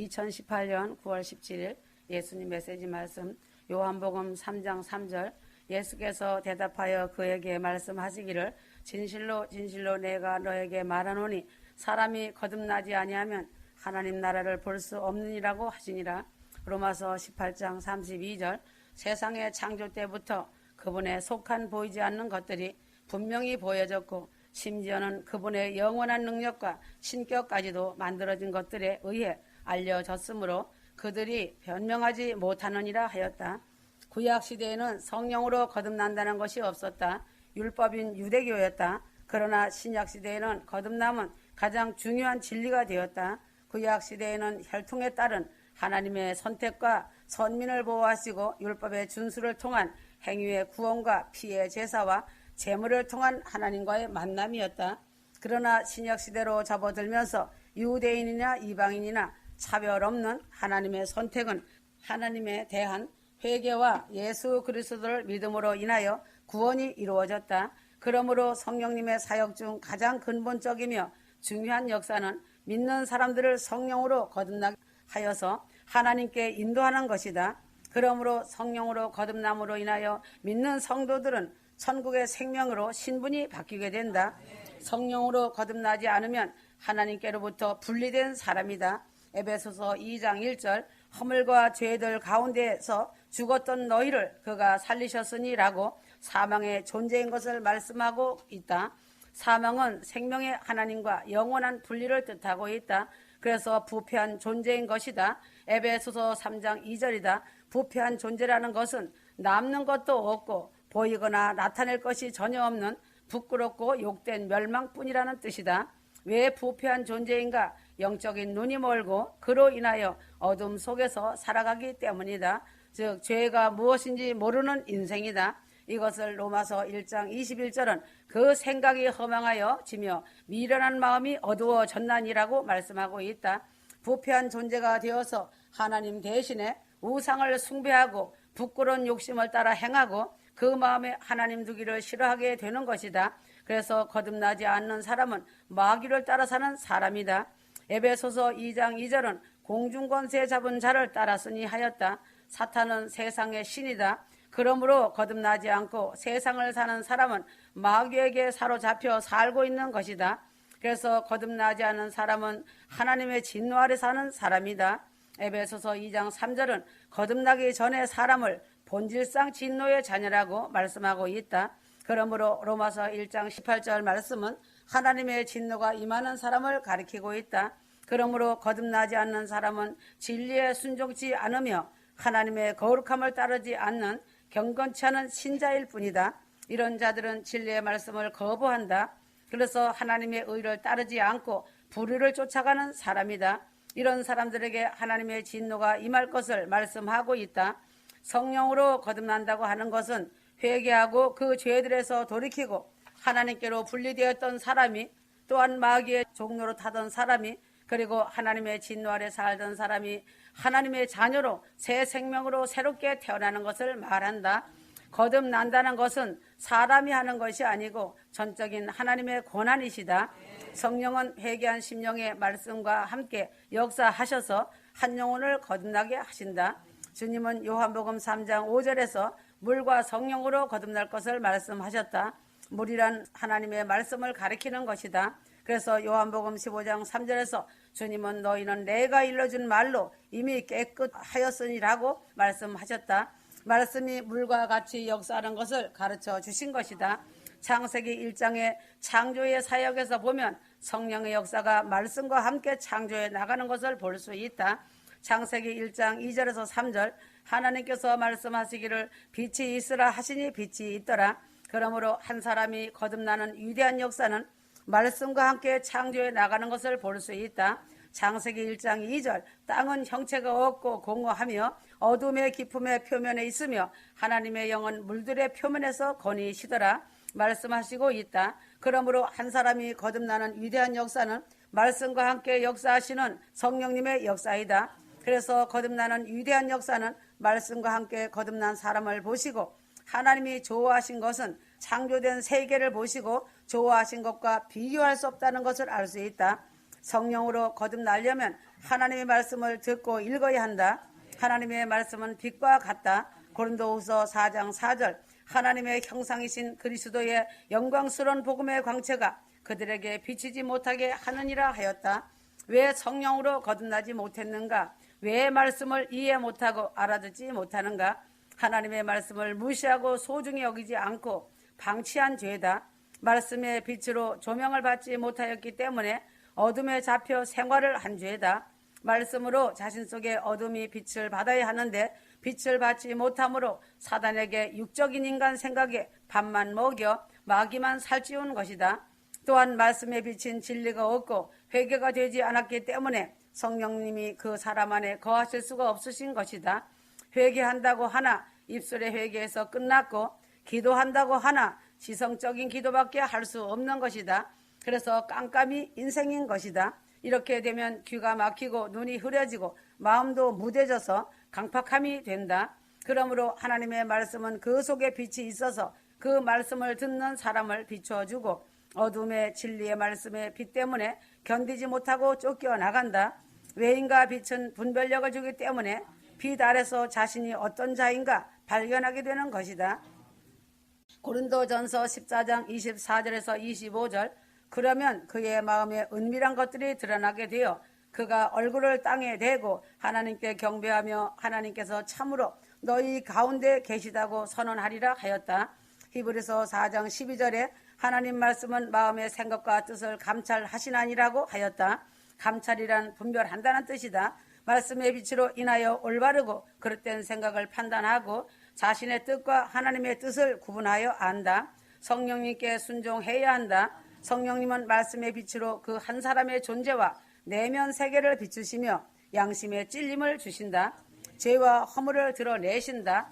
2018년 9월 17일 예수님 메시지 말씀 요한복음 3장 3절 예수께서 대답하여 그에게 말씀하시기를 진실로 진실로 내가 너에게 말하노니 사람이 거듭나지 아니하면 하나님 나라를 볼 수 없느니라고 하시니라. 로마서 18장 32절 세상의 창조 때부터 그분의 속한 보이지 않는 것들이 분명히 보여졌고 심지어는 그분의 영원한 능력과 신격까지도 만들어진 것들에 의해 알려졌으므로 그들이 변명하지 못하느니라 하였다. 구약 시대에는 성령으로 거듭난다는 것이 없었다. 율법인 유대교였다. 그러나 신약 시대에는 거듭남은 가장 중요한 진리가 되었다. 구약 시대에는 혈통에 따른 하나님의 선택과 선민을 보호하시고 율법의 준수를 통한 행위의 구원과 피의 제사와 재물을 통한 하나님과의 만남이었다. 그러나 신약 시대로 접어들면서 유대인이나 이방인이나 차별 없는 하나님의 선택은 하나님에 대한 회개와 예수 그리스도를 믿음으로 인하여 구원이 이루어졌다. 그러므로 성령님의 사역 중 가장 근본적이며 중요한 역사는 믿는 사람들을 성령으로 거듭나게 하여서 하나님께 인도하는 것이다. 그러므로 성령으로 거듭남으로 인하여 믿는 성도들은 천국의 생명으로 신분이 바뀌게 된다. 성령으로 거듭나지 않으면 하나님께로부터 분리된 사람이다. 에베소서 2장 1절 허물과 죄들 가운데에서 죽었던 너희를 그가 살리셨으니라고 사망의 존재인 것을 말씀하고 있다. 사망은 생명의 하나님과 영원한 분리를 뜻하고 있다. 그래서 부패한 존재인 것이다. 에베소서 3장 2절이다. 부패한 존재라는 것은 남는 것도 없고 보이거나 나타낼 것이 전혀 없는 부끄럽고 욕된 멸망뿐이라는 뜻이다. 왜 부패한 존재인가? 영적인 눈이 멀고 그로 인하여 어둠 속에서 살아가기 때문이다. 즉 죄가 무엇인지 모르는 인생이다. 이것을 로마서 1장 21절은 그 생각이 허망하여 지며 미련한 마음이 어두워졌나니라고 말씀하고 있다. 부패한 존재가 되어서 하나님 대신에 우상을 숭배하고 부끄러운 욕심을 따라 행하고 그 마음에 하나님 두기를 싫어하게 되는 것이다. 그래서 거듭나지 않는 사람은 마귀를 따라 사는 사람이다. 에베소서 2장 2절은 공중권세 잡은 자를 따랐으니 하였다. 사탄은 세상의 신이다. 그러므로 거듭나지 않고 세상을 사는 사람은 마귀에게 사로잡혀 살고 있는 것이다. 그래서 거듭나지 않은 사람은 하나님의 진노 아래 사는 사람이다. 에베소서 2장 3절은 거듭나기 전에 사람을 본질상 진노의 자녀라고 말씀하고 있다. 그러므로 로마서 1장 18절 말씀은 하나님의 진노가 임하는 사람을 가리키고 있다. 그러므로 거듭나지 않는 사람은 진리에 순종치 않으며 하나님의 거룩함을 따르지 않는 경건치 않은 신자일 뿐이다. 이런 자들은 진리의 말씀을 거부한다. 그래서 하나님의 의를 따르지 않고 불의를 쫓아가는 사람이다. 이런 사람들에게 하나님의 진노가 임할 것을 말씀하고 있다. 성령으로 거듭난다고 하는 것은 회개하고 그 죄들에서 돌이키고 하나님께로 분리되었던 사람이 또한 마귀의 종로로 타던 사람이 그리고 하나님의 진노 아래 살던 사람이 하나님의 자녀로 새 생명으로 새롭게 태어나는 것을 말한다. 거듭난다는 것은 사람이 하는 것이 아니고 전적인 하나님의 권한이시다. 성령은 회개한 심령의 말씀과 함께 역사하셔서 한 영혼을 거듭나게 하신다. 주님은 요한복음 3장 5절에서 물과 성령으로 거듭날 것을 말씀하셨다. 물이란 하나님의 말씀을 가리키는 것이다. 그래서 요한복음 15장 3절에서 주님은 너희는 내가 일러준 말로 이미 깨끗하였으니라고 말씀하셨다. 말씀이 물과 같이 역사하는 것을 가르쳐 주신 것이다. 창세기 1장의 창조의 사역에서 보면 성령의 역사가 말씀과 함께 창조해 나가는 것을 볼 수 있다. 창세기 1장 2절에서 3절 하나님께서 말씀하시기를 빛이 있으라 하시니 빛이 있더라. 그러므로 한 사람이 거듭나는 위대한 역사는 말씀과 함께 창조해 나가는 것을 볼 수 있다. 창세기 1장 2절 땅은 형체가 없고 공허하며 어둠의 기품의 표면에 있으며 하나님의 영은 물들의 표면에서 거니시더라 말씀하시고 있다. 그러므로 한 사람이 거듭나는 위대한 역사는 말씀과 함께 역사하시는 성령님의 역사이다. 그래서 거듭나는 위대한 역사는 말씀과 함께 거듭난 사람을 보시고 하나님이 좋아하신 것은 창조된 세계를 보시고 좋아하신 것과 비교할 수 없다는 것을 알 수 있다. 성령으로 거듭나려면 하나님의 말씀을 듣고 읽어야 한다. 하나님의 말씀은 빛과 같다. 고린도후서 4장 4절 하나님의 형상이신 그리스도의 영광스러운 복음의 광채가 그들에게 비치지 못하게 하느니라 하였다. 왜 성령으로 거듭나지 못했는가? 왜 말씀을 이해 못하고 알아듣지 못하는가? 하나님의 말씀을 무시하고 소중히 여기지 않고 방치한 죄다. 말씀의 빛으로 조명을 받지 못하였기 때문에 어둠에 잡혀 생활을 한 죄다. 말씀으로 자신 속에 어둠이 빛을 받아야 하는데 빛을 받지 못함으로 사단에게 육적인 인간 생각에 밥만 먹여 마귀만 살찌운 것이다. 또한 말씀에 비친 진리가 없고 회개가 되지 않았기 때문에 성령님이 그 사람 안에 거하실 수가 없으신 것이다. 회개한다고 하나 입술의 회개에서 끝났고 기도한다고 하나 지성적인 기도밖에 할 수 없는 것이다. 그래서 깜깜이 인생인 것이다. 이렇게 되면 귀가 막히고 눈이 흐려지고 마음도 무뎌져서 강팍함이 된다. 그러므로 하나님의 말씀은 그 속에 빛이 있어서 그 말씀을 듣는 사람을 비추어주고 어둠의 진리의 말씀의 빛 때문에 견디지 못하고 쫓겨나간다. 외인과 빛은 분별력을 주기 때문에 빛 아래서 자신이 어떤 자인가 발견하게 되는 것이다. 고린도전서 14장 24절에서 25절 그러면 그의 마음에 은밀한 것들이 드러나게 되어 그가 얼굴을 땅에 대고 하나님께 경배하며 하나님께서 참으로 너희 가운데 계시다고 선언하리라 하였다. 히브리서 4장 12절에 하나님 말씀은 마음의 생각과 뜻을 감찰하시나니라고 하였다. 감찰이란 분별한다는 뜻이다. 말씀의 빛으로 인하여 올바르고 그릇된 생각을 판단하고 자신의 뜻과 하나님의 뜻을 구분하여 안다. 성령님께 순종해야 한다. 성령님은 말씀의 빛으로 그 한 사람의 존재와 내면 세계를 비추시며 양심의 찔림을 주신다. 죄와 허물을 드러내신다.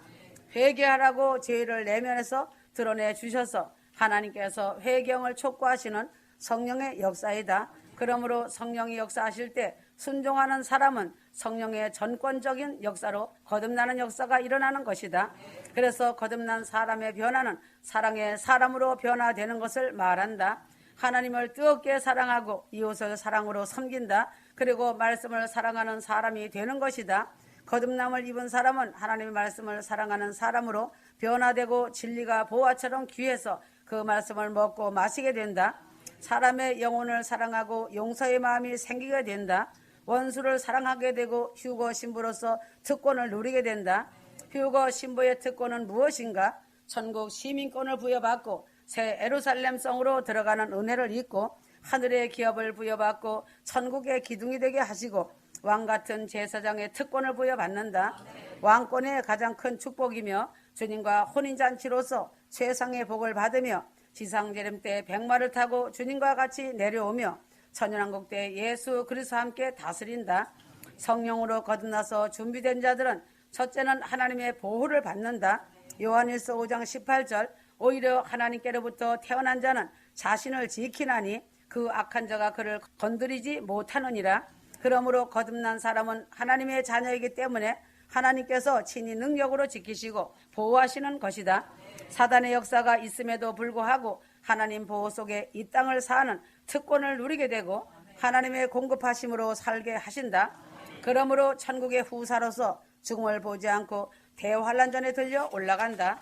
회개하라고 죄를 내면에서 드러내 주셔서 하나님께서 회경을 촉구하시는 성령의 역사이다. 그러므로 성령이 역사하실 때 순종하는 사람은 성령의 전권적인 역사로 거듭나는 역사가 일어나는 것이다. 그래서 거듭난 사람의 변화는 사랑의 사람으로 변화되는 것을 말한다. 하나님을 뜨겁게 사랑하고 이웃을 사랑으로 섬긴다. 그리고 말씀을 사랑하는 사람이 되는 것이다. 거듭남을 입은 사람은 하나님의 말씀을 사랑하는 사람으로 변화되고 진리가 보화처럼 귀해서 그 말씀을 먹고 마시게 된다. 사람의 영혼을 사랑하고 용서의 마음이 생기게 된다. 원수를 사랑하게 되고 휴거 신부로서 특권을 누리게 된다. 휴거 신부의 특권은 무엇인가? 천국 시민권을 부여받고 새 에루살렘 성으로 들어가는 은혜를 입고 하늘의 기업을 부여받고 천국의 기둥이 되게 하시고 왕 같은 제사장의 특권을 부여받는다. 왕권의 가장 큰 축복이며 주님과 혼인잔치로서 최상의 복을 받으며 지상재림 때 백마를 타고 주님과 같이 내려오며 천연왕국 때 예수 그리스도와 함께 다스린다. 성령으로 거듭나서 준비된 자들은 첫째는 하나님의 보호를 받는다. 요한일서 5장 18절 오히려 하나님께로부터 태어난 자는 자신을 지키나니 그 악한 자가 그를 건드리지 못하느니라. 그러므로 거듭난 사람은 하나님의 자녀이기 때문에 하나님께서 친히 능력으로 지키시고 보호하시는 것이다. 사단의 역사가 있음에도 불구하고 하나님 보호 속에 이 땅을 사는 특권을 누리게 되고 하나님의 공급하심으로 살게 하신다. 그러므로 천국의 후사로서 죽음을 보지 않고 대환란 전에 들려 올라간다.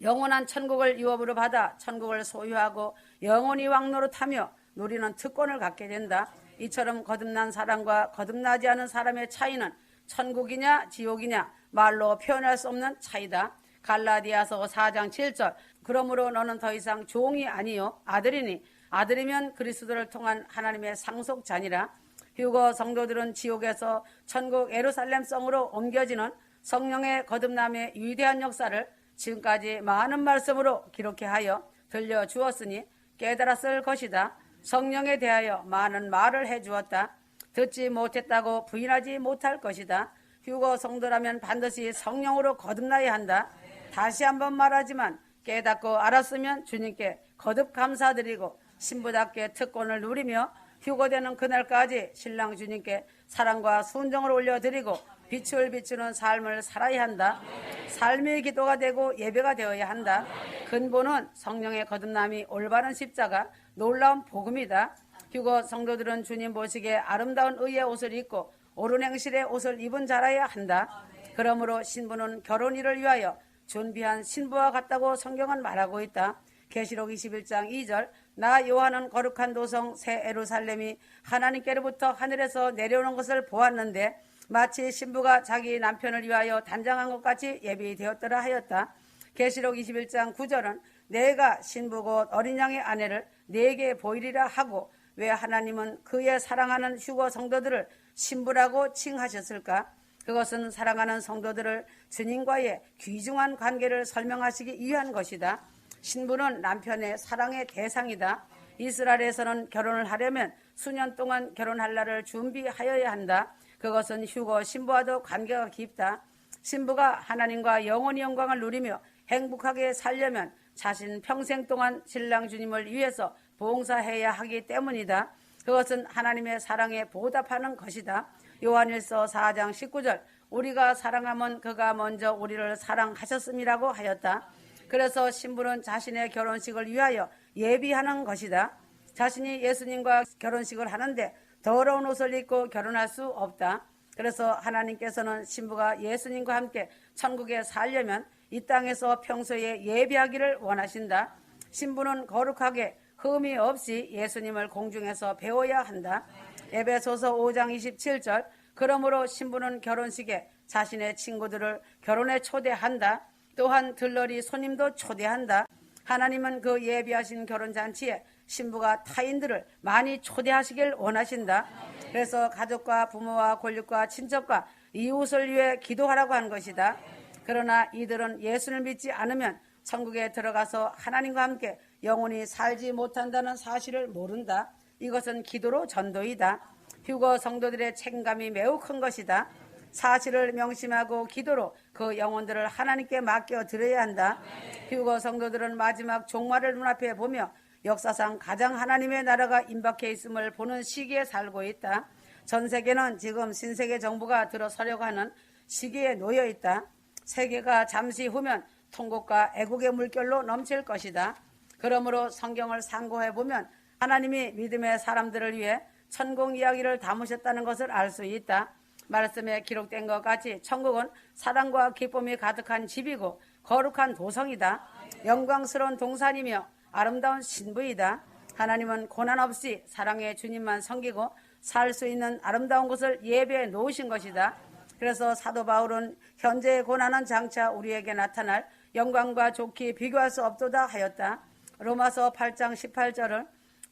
영원한 천국을 유업으로 받아 천국을 소유하고 영원히 왕노릇하며 누리는 특권을 갖게 된다. 이처럼 거듭난 사람과 거듭나지 않은 사람의 차이는 천국이냐 지옥이냐 말로 표현할 수 없는 차이다. 갈라디아서 4장 7절 그러므로 너는 더 이상 종이 아니요 아들이니 아들이면 그리스도를 통한 하나님의 상속자니라. 휴거 성도들은 지옥에서 천국 에루살렘 성으로 옮겨지는 성령의 거듭남의 위대한 역사를 지금까지 많은 말씀으로 기록해 하여 들려주었으니 깨달았을 것이다. 성령에 대하여 많은 말을 해 주었다. 듣지 못했다고 부인하지 못할 것이다. 휴거 성도라면 반드시 성령으로 거듭나야 한다. 다시 한번 말하지만 깨닫고 알았으면 주님께 거듭 감사드리고 신부답게 특권을 누리며 휴거되는 그날까지 신랑 주님께 사랑과 순정을 올려드리고 빛을 비추는 삶을 살아야 한다. 삶의 기도가 되고 예배가 되어야 한다. 근본은 성령의 거듭남이 올바른 십자가, 놀라운 복음이다. 휴거 성도들은 주님 보시기에 아름다운 의의 옷을 입고 옳은 행실의 옷을 입은 자라야 한다. 그러므로 신부는 결혼일을 위하여 준비한 신부와 같다고 성경은 말하고 있다. 계시록 21장 2절 나 요한은 거룩한 도성 새 에루살렘이 하나님께로부터 하늘에서 내려오는 것을 보았는데 마치 신부가 자기 남편을 위하여 단장한 것 같이 예비되었더라 하였다. 계시록 21장 9절은 내가 신부 곧 어린 양의 아내를 내게 보이리라 하고 왜 하나님은 그의 사랑하는 휴거 성도들을 신부라고 칭하셨을까? 그것은 사랑하는 성도들을 주님과의 귀중한 관계를 설명하시기 위한 것이다. 신부는 남편의 사랑의 대상이다. 이스라엘에서는 결혼을 하려면 수년 동안 결혼할 날을 준비하여야 한다. 그것은 휴거 신부와도 관계가 깊다. 신부가 하나님과 영원히 영광을 누리며 행복하게 살려면 자신 평생 동안 신랑 주님을 위해서 봉사해야 하기 때문이다. 그것은 하나님의 사랑에 보답하는 것이다. 요한일서 4장 19절 우리가 사랑하면 그가 먼저 우리를 사랑하셨음이라고 하였다. 그래서 신부는 자신의 결혼식을 위하여 예비하는 것이다. 자신이 예수님과 결혼식을 하는데 더러운 옷을 입고 결혼할 수 없다. 그래서 하나님께서는 신부가 예수님과 함께 천국에 살려면 이 땅에서 평소에 예비하기를 원하신다. 신부는 거룩하게 흠이 없이 예수님을 공중에서 배워야 한다. 에베소서 5장 27절 그러므로 신부는 결혼식에 자신의 친구들을 결혼에 초대한다. 또한 들러리 손님도 초대한다. 하나님은 그 예비하신 결혼잔치에 신부가 타인들을 많이 초대하시길 원하신다. 그래서 가족과 부모와 권력과 친척과 이웃을 위해 기도하라고 한 것이다. 그러나 이들은 예수를 믿지 않으면 천국에 들어가서 하나님과 함께 영원히 살지 못한다는 사실을 모른다. 이것은 기도로 전도이다. 휴거 성도들의 책임감이 매우 큰 것이다. 사실을 명심하고 기도로 그 영혼들을 하나님께 맡겨 드려야 한다. 휴거 성도들은 마지막 종말을 눈앞에 보며 역사상 가장 하나님의 나라가 임박해 있음을 보는 시기에 살고 있다. 전 세계는 지금 신세계 정부가 들어서려고 하는 시기에 놓여 있다. 세계가 잠시 후면 통곡과 애국의 물결로 넘칠 것이다. 그러므로 성경을 상고해 보면 하나님이 믿음의 사람들을 위해 천국 이야기를 담으셨다는 것을 알 수 있다. 말씀에 기록된 것 같이 천국은 사랑과 기쁨이 가득한 집이고 거룩한 도성이다. 영광스러운 동산이며 아름다운 신부이다. 하나님은 고난 없이 사랑의 주님만 섬기고 살 수 있는 아름다운 곳을 예배해 놓으신 것이다. 그래서 사도 바울은 현재의 고난은 장차 우리에게 나타날 영광과 좋게 비교할 수 없도다 하였다. 로마서 8장 18절은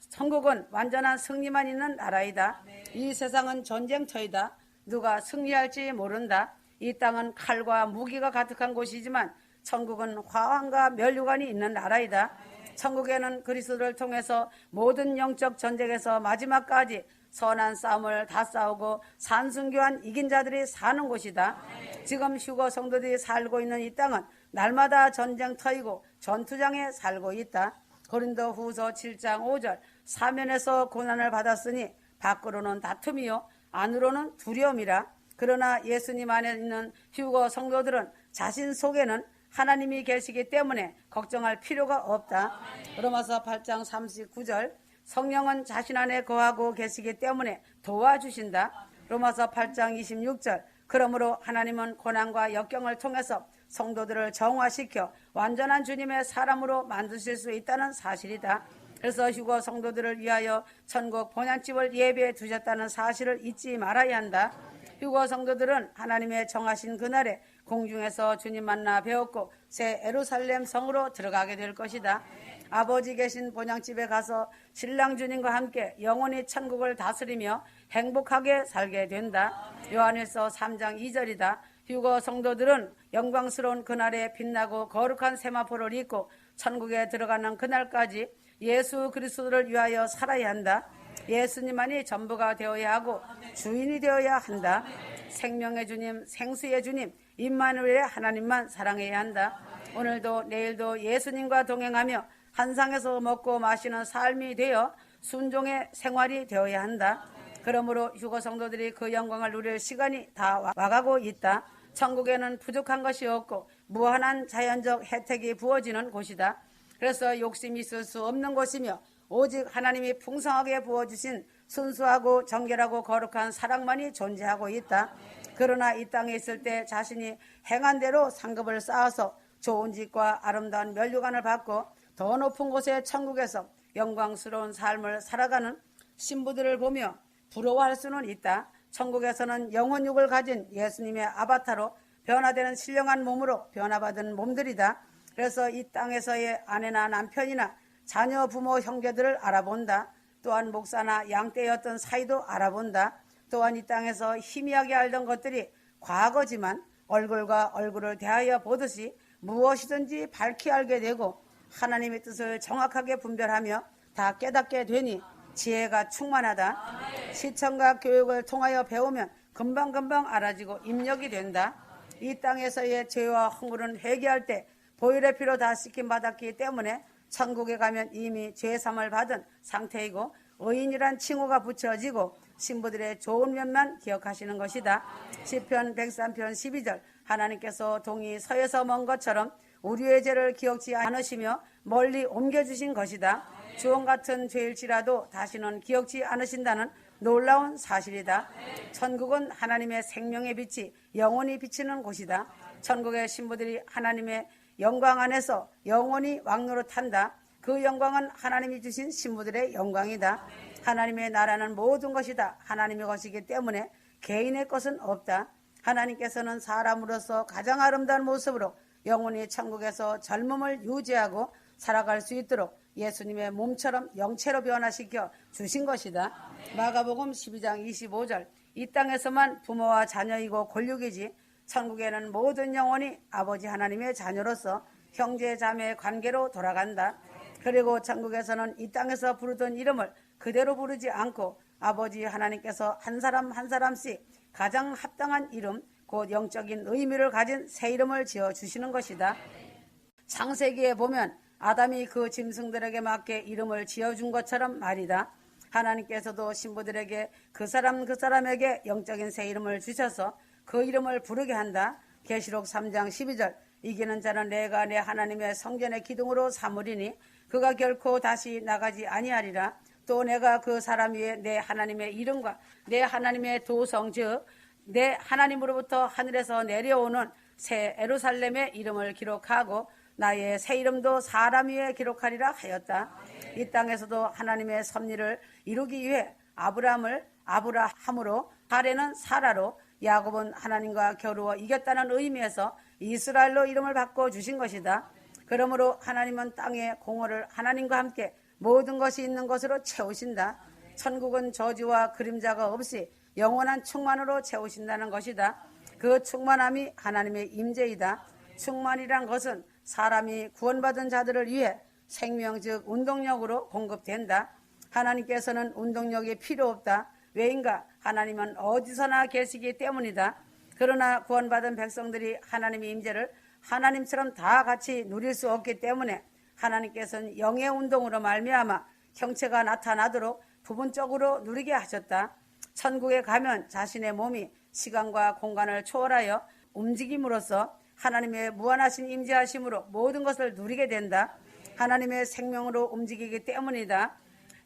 천국은 완전한 승리만 있는 나라이다. 이 세상은 전쟁터이다. 누가 승리할지 모른다. 이 땅은 칼과 무기가 가득한 곳이지만 천국은 화환과 멸류관이 있는 나라이다. 천국에는 그리스도를 통해서 모든 영적 전쟁에서 마지막까지 선한 싸움을 다 싸우고 산승교한 이긴 자들이 사는 곳이다. 지금 휴거 성도들이 살고 있는 이 땅은 날마다 전쟁터이고 전투장에 살고 있다. 고린도 후서 7장 5절 사면에서 고난을 받았으니 밖으로는 다툼이요 안으로는 두려움이라. 그러나 예수님 안에 있는 휴거 성도들은 자신 속에는 하나님이 계시기 때문에 걱정할 필요가 없다. 로마서 8장 39절 성령은 자신 안에 거하고 계시기 때문에 도와주신다. 로마서 8장 26절 그러므로 하나님은 고난과 역경을 통해서 성도들을 정화시켜 완전한 주님의 사람으로 만드실 수 있다는 사실이다. 그래서 휴거 성도들을 위하여 천국 본향집을 예배해 두셨다는 사실을 잊지 말아야 한다. 휴거 성도들은 하나님의 정하신 그날에 공중에서 주님 만나 배웠고 새 에루살렘 성으로 들어가게 될 것이다. 아버지 계신 본향집에 가서 신랑 주님과 함께 영원히 천국을 다스리며 행복하게 살게 된다. 요한일서 3장 2절이다. 휴거 성도들은 영광스러운 그날에 빛나고 거룩한 세마포를 입고 천국에 들어가는 그날까지 예수 그리스도를 위하여 살아야 한다. 예수님만이 전부가 되어야 하고 주인이 되어야 한다. 생명의 주님, 생수의 주님, 임마누엘의 하나님만 사랑해야 한다. 오늘도 내일도 예수님과 동행하며 한상에서 먹고 마시는 삶이 되어 순종의 생활이 되어야 한다. 그러므로 휴거 성도들이 그 영광을 누릴 시간이 다 와가고 있다. 천국에는 부족한 것이 없고 무한한 자연적 혜택이 부어지는 곳이다. 그래서 욕심이 있을 수 없는 곳이며 오직 하나님이 풍성하게 부어주신 순수하고 정결하고 거룩한 사랑만이 존재하고 있다. 그러나 이 땅에 있을 때 자신이 행한 대로 상급을 쌓아서 좋은 짓과 아름다운 멸류관을 받고 더 높은 곳의 천국에서 영광스러운 삶을 살아가는 신부들을 보며 부러워할 수는 있다. 천국에서는 영혼육을 가진 예수님의 아바타로 변화되는 신령한 몸으로 변화받은 몸들이다. 그래서 이 땅에서의 아내나 남편이나 자녀, 부모, 형제들을 알아본다. 또한 목사나 양떼였던 사이도 알아본다. 또한 이 땅에서 희미하게 알던 것들이 과거지만 얼굴과 얼굴을 대하여 보듯이 무엇이든지 밝히 알게 되고 하나님의 뜻을 정확하게 분별하며 다 깨닫게 되니 지혜가 충만하다. 시청과 교육을 통하여 배우면 금방금방 알아지고 입력이 된다. 이 땅에서의 죄와 허물은 회개할 때 보혈의 피로 다 씻김 받았기 때문에 천국에 가면 이미 죄삼을 받은 상태이고 의인이란 칭호가 붙여지고 신부들의 좋은 면만 기억하시는 것이다. 시편 103편 12절 하나님께서 동이 서에서 먼 것처럼 우리의 죄를 기억지 않으시며 멀리 옮겨주신 것이다. 주원 같은 죄일지라도 다시는 기억지 않으신다는 놀라운 사실이다. 천국은 하나님의 생명의 빛이 영원히 비치는 곳이다. 천국의 신부들이 하나님의 영광 안에서 영원히 왕노릇한다. 그 영광은 하나님이 주신 신부들의 영광이다. 하나님의 나라는 모든 것이다. 하나님의 것이기 때문에 개인의 것은 없다. 하나님께서는 사람으로서 가장 아름다운 모습으로 영원히 천국에서 젊음을 유지하고 살아갈 수 있도록 예수님의 몸처럼 영체로 변화시켜 주신 것이다. 마가복음 12장 25절 이 땅에서만 부모와 자녀이고 권력이지 천국에는 모든 영혼이 아버지 하나님의 자녀로서 형제 자매의 관계로 돌아간다. 그리고 천국에서는 이 땅에서 부르던 이름을 그대로 부르지 않고 아버지 하나님께서 한 사람 한 사람씩 가장 합당한 이름, 곧 영적인 의미를 가진 새 이름을 지어 주시는 것이다. 창세기에 보면 아담이 그 짐승들에게 맞게 이름을 지어준 것처럼 말이다. 하나님께서도 신부들에게 그 사람 그 사람에게 영적인 새 이름을 주셔서 그 이름을 부르게 한다. 계시록 3장 12절 이기는 자는 내가 내 하나님의 성전의 기둥으로 삼으리니 그가 결코 다시 나가지 아니하리라. 또 내가 그 사람 위에 내 하나님의 이름과 내 하나님의 도성 즉 내 하나님으로부터 하늘에서 내려오는 새 에루살렘의 이름을 기록하고 나의 새 이름도 사람 위에 기록하리라 하였다. 이 땅에서도 하나님의 섭리를 이루기 위해 아브라함을 아브라함으로 하레는 사라로 야곱은 하나님과 겨루어 이겼다는 의미에서 이스라엘로 이름을 바꿔 주신 것이다. 그러므로 하나님은 땅의 공허를 하나님과 함께 모든 것이 있는 것으로 채우신다. 천국은 저주와 그림자가 없이 영원한 충만으로 채우신다는 것이다. 그 충만함이 하나님의 임재이다. 충만이란 것은 사람이 구원받은 자들을 위해 생명 즉 운동력으로 공급된다. 하나님께서는 운동력이 필요 없다. 왜인가? 하나님은 어디서나 계시기 때문이다. 그러나 구원받은 백성들이 하나님의 임재를 하나님처럼 다 같이 누릴 수 없기 때문에 하나님께서는 영의 운동으로 말미암아 형체가 나타나도록 부분적으로 누리게 하셨다. 천국에 가면 자신의 몸이 시간과 공간을 초월하여 움직임으로써 하나님의 무한하신 임재하심으로 모든 것을 누리게 된다. 하나님의 생명으로 움직이기 때문이다.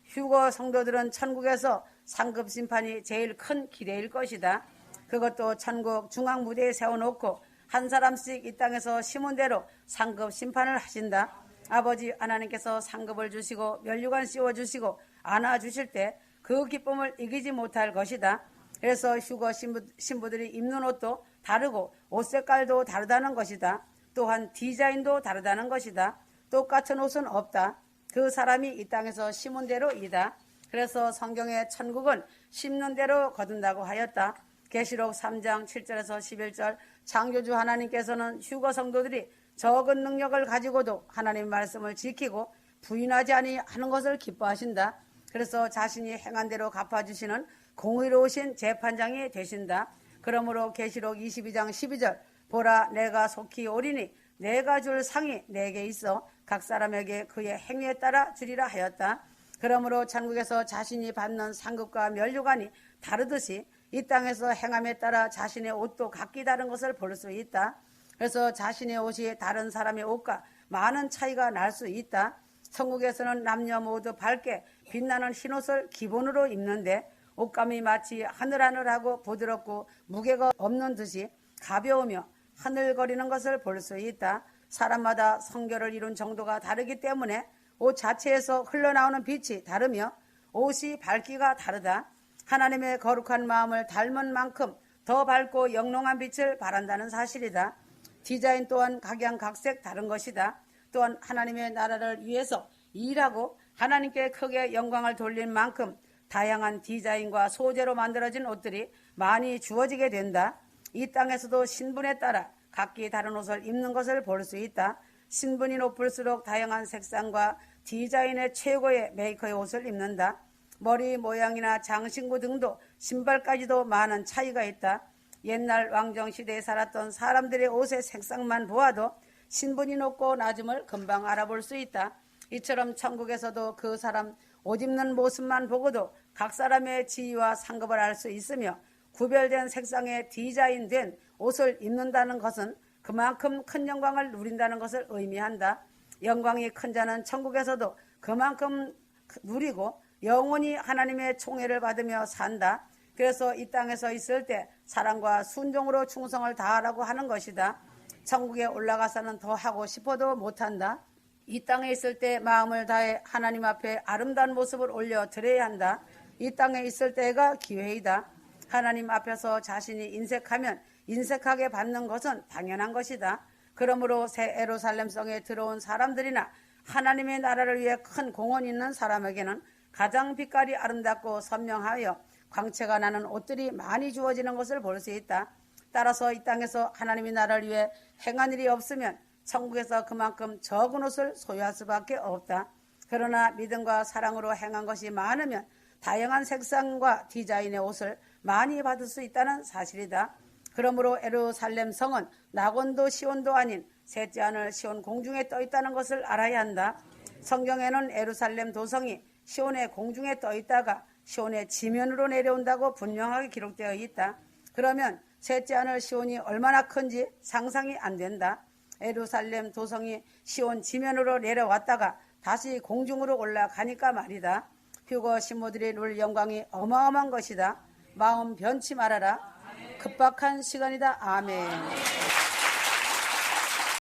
휴거 성도들은 천국에서 상급 심판이 제일 큰 기대일 것이다. 그것도 천국 중앙 무대에 세워놓고 한 사람씩 이 땅에서 심은 대로 상급 심판을 하신다. 아버지 하나님께서 상급을 주시고 멸류관 씌워 주시고 안아 주실 때 그 기쁨을 이기지 못할 것이다. 그래서 휴거 신부, 들이 입는 옷도 다르고 옷 색깔도 다르다는 것이다. 또한 디자인도 다르다는 것이다. 똑같은 옷은 없다. 그 사람이 이 땅에서 심은 대로 이다. 그래서 성경의 천국은 심는 대로 거둔다고 하였다. 계시록 3장 7절에서 11절 창조주 하나님께서는 휴거 성도들이 적은 능력을 가지고도 하나님 말씀을 지키고 부인하지 아니하는 것을 기뻐하신다. 그래서 자신이 행한 대로 갚아주시는 공의로우신 재판장이 되신다. 그러므로 계시록 22장 12절 보라 내가 속히 오리니 내가 줄 상이 내게 있어 각 사람에게 그의 행위에 따라 주리라 하였다. 그러므로 천국에서 자신이 받는 상급과 멸류관이 다르듯이 이 땅에서 행함에 따라 자신의 옷도 각기 다른 것을 볼 수 있다. 그래서 자신의 옷이 다른 사람의 옷과 많은 차이가 날 수 있다. 천국에서는 남녀 모두 밝게 빛나는 흰옷을 기본으로 입는데 옷감이 마치 하늘하늘하고 부드럽고 무게가 없는 듯이 가벼우며 하늘거리는 것을 볼 수 있다. 사람마다 성결을 이룬 정도가 다르기 때문에 옷 자체에서 흘러나오는 빛이 다르며 옷이 밝기가 다르다. 하나님의 거룩한 마음을 닮은 만큼 더 밝고 영롱한 빛을 바란다는 사실이다. 디자인 또한 각양각색 다른 것이다. 또한 하나님의 나라를 위해서 일하고 하나님께 크게 영광을 돌릴 만큼 다양한 디자인과 소재로 만들어진 옷들이 많이 주어지게 된다. 이 땅에서도 신분에 따라 각기 다른 옷을 입는 것을 볼 수 있다. 신분이 높을수록 다양한 색상과 디자인의 최고의 메이커의 옷을 입는다. 머리 모양이나 장신구 등도 신발까지도 많은 차이가 있다. 옛날 왕정 시대에 살았던 사람들의 옷의 색상만 보아도 신분이 높고 낮음을 금방 알아볼 수 있다. 이처럼 천국에서도 그 사람 옷 입는 모습만 보고도 각 사람의 지위와 상급을 알 수 있으며 구별된 색상의 디자인된 옷을 입는다는 것은 그만큼 큰 영광을 누린다는 것을 의미한다. 영광이 큰 자는 천국에서도 그만큼 누리고 영원히 하나님의 총애를 받으며 산다. 그래서 이 땅에서 있을 때 사랑과 순종으로 충성을 다하라고 하는 것이다. 천국에 올라가서는 더 하고 싶어도 못한다. 이 땅에 있을 때 마음을 다해 하나님 앞에 아름다운 모습을 올려 드려야 한다. 이 땅에 있을 때가 기회이다. 하나님 앞에서 자신이 인색하면 인색하게 받는 것은 당연한 것이다. 그러므로 새 에루살렘 성에 들어온 사람들이나 하나님의 나라를 위해 큰 공헌 있는 사람에게는 가장 빛깔이 아름답고 선명하여 광채가 나는 옷들이 많이 주어지는 것을 볼 수 있다. 따라서 이 땅에서 하나님의 나라를 위해 행한 일이 없으면 천국에서 그만큼 적은 옷을 소유할 수밖에 없다. 그러나 믿음과 사랑으로 행한 것이 많으면 다양한 색상과 디자인의 옷을 많이 받을 수 있다는 사실이다. 그러므로 에루살렘 성은 낙원도 시온도 아닌 셋째 하늘 시온 공중에 떠 있다는 것을 알아야 한다. 성경에는 에루살렘 도성이 시온의 공중에 떠 있다가 시온의 지면으로 내려온다고 분명하게 기록되어 있다. 그러면 셋째 하늘 시온이 얼마나 큰지 상상이 안 된다. 에루살렘 도성이 시온 지면으로 내려왔다가 다시 공중으로 올라가니까 말이다. 휴거 신모들이 누릴 영광이 어마어마한 것이다. 마음 변치 말아라. 급박한 시간이다. 아멘.